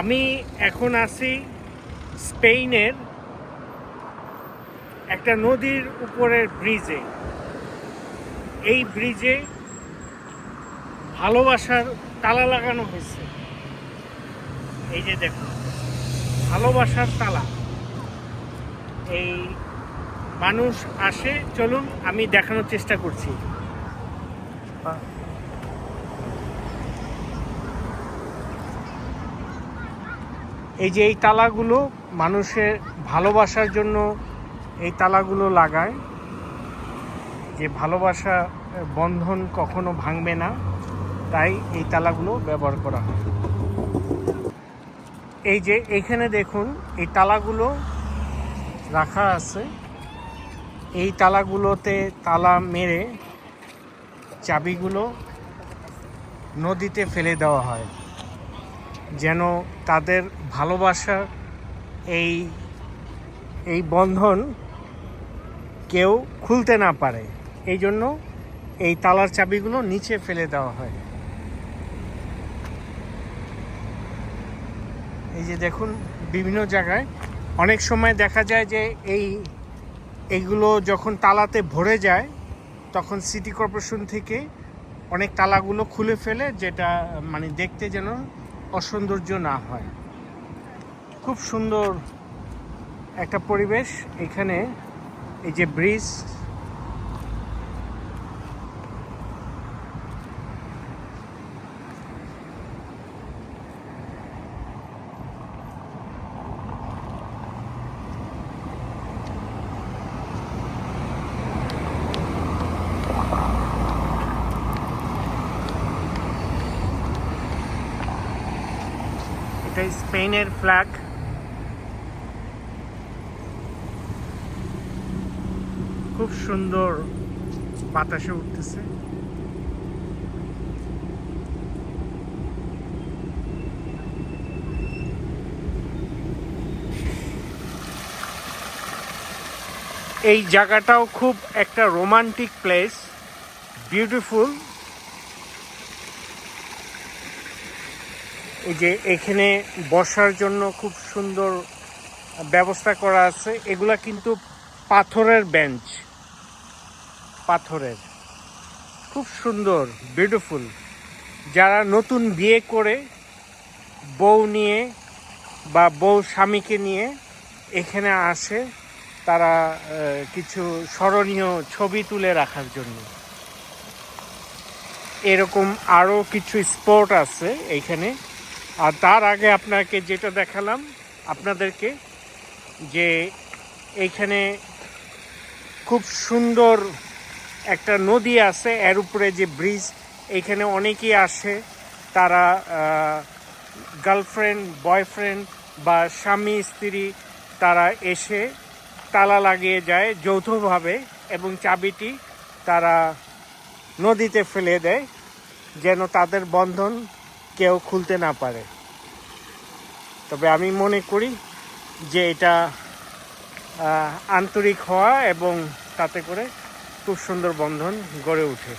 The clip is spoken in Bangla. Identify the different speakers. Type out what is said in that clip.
Speaker 1: আমি এখন আছি স্পেনের একটা নদীর উপরের ব্রিজে। এই ব্রিজে ভালোবাসার তালা লাগানো হয়েছে। এই যে দেখো ভালোবাসার তালা। এই মানুষ আসে, চলুন আমি দেখানোর চেষ্টা করছি। এই যে এই তালাগুলো মানুষের ভালোবাসার জন্য এই তালাগুলো লাগায়, যে ভালোবাসা বন্ধন কখনো ভাঙবে না, তাই এই তালাগুলো ব্যবহার করা হয়। এই যে এখানে দেখুন, এই তালাগুলো রাখা আছে। এই তালাগুলোতে তালা মেরে চাবিগুলো নদীতে ফেলে দেওয়া হয়। যেন তাদের ভালোবাসার এই এই বন্ধন কেউ খুলতে না পারে। এই জন্য এই তালার চাবিগুলো নিচে ফেলে দেওয়া হয়। এই যে দেখুন, বিভিন্ন জায়গায় অনেক সময় দেখা যায় যে এই, এইগুলো যখন তালাতে ভরে যায়, তখন সিটি কর্পোরেশন থেকে অনেক তালাগুলো খুলে ফেলে, যেটা মানে দেখতে যেন অসৌন্দর্য না হয়। খুব সুন্দর একটা পরিবেশ। এখানে এই যে ব্রিজ এটা স্পেনের ফ্ল্যাগ খুব সুন্দর বাতাসে উঠতেছে। এই জায়গাটাও খুব একটা রোমান্টিক প্লেস বিউটিফুল এই যে এখানে বসার জন্য খুব সুন্দর ব্যবস্থা করা আছে। এগুলা কিন্তু পাথরের বেঞ্চ। পাথরের। খুব সুন্দর বিউটিফুল যারা নতুন বিয়ে করে, বউ নিয়ে বা বউ স্বামীকে নিয়ে এখানে আসে, তারা কিছু স্মরণীয় ছবি তুলে রাখার জন্য। এরকম আরও কিছু স্পট আছে এইখানে আর তার আগে আপনাকে যেটা দেখালাম, আপনাদেরকে যে এইখানে খুব সুন্দর একটা নদী আছে, এর উপরে যে ব্রিজ, এইখানে অনেকেই আসে। তারা গার্লফ্রেন্ড বয়ফ্রেন্ড বা স্বামী, স্ত্রী, তারা এসে তালা লাগিয়ে যায় যৌথভাবে এবং চাবিটি তারা নদীতে ফেলে দেয়, যেন তাদের বন্ধন কেউ খুলতে না পারে। তবে আমি মনে করি যে এটা আন্তরিক হওয়া এবং তাতে করে খুব সুন্দর বন্ধন গড়ে ওঠে।